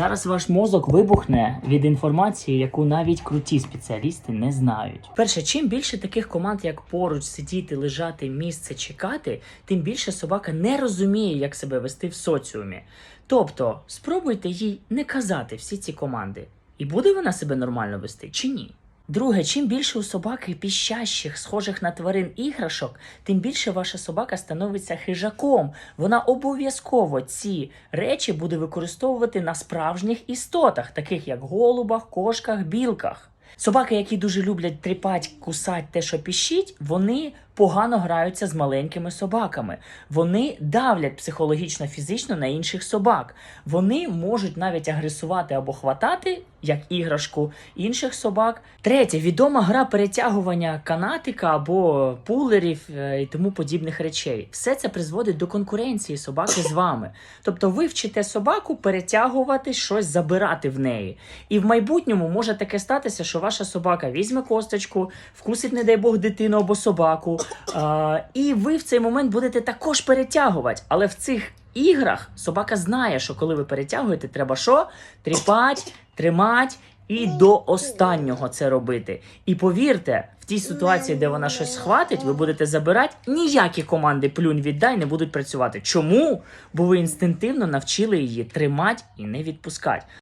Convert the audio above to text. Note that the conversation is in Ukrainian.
Зараз ваш мозок вибухне від інформації, яку навіть круті спеціалісти не знають. Перше, чим більше таких команд, як поруч сидіти, лежати, місце чекати, тим більше собака не розуміє, як себе вести в соціумі. Тобто, спробуйте їй не казати всі ці команди, і буде вона себе нормально вести чи ні. Друге, чим більше у собаки піщащих, схожих на тварин іграшок, тим більше ваша собака становиться хижаком. Вона обов'язково ці речі буде використовувати на справжніх істотах, таких як голубах, кошках, білках. Собаки, які дуже люблять тріпать, кусать те, що піщить, вони погано граються з маленькими собаками. Вони давлять психологічно, фізично на інших собак. Вони можуть навіть агресувати або хватати, як іграшку, інших собак. Третє, відома гра перетягування канатика або пулерів е, і тому подібних речей. Все це призводить до конкуренції собаки з вами. Тобто ви вчите собаку перетягувати щось, забирати в неї. І в майбутньому може таке статися, що ваша собака візьме косточку, вкусить, не дай Бог, дитину або собаку. А, і ви в цей момент будете також перетягувати. Але в цих іграх собака знає, що коли ви перетягуєте, треба що? Тріпать, тримати і до останнього це робити. І повірте, в тій ситуації, де вона щось схватить, ви будете забирати, ніякі команди плюнь віддай не будуть працювати. Чому? Бо ви інстинктивно навчили її тримати і не відпускати.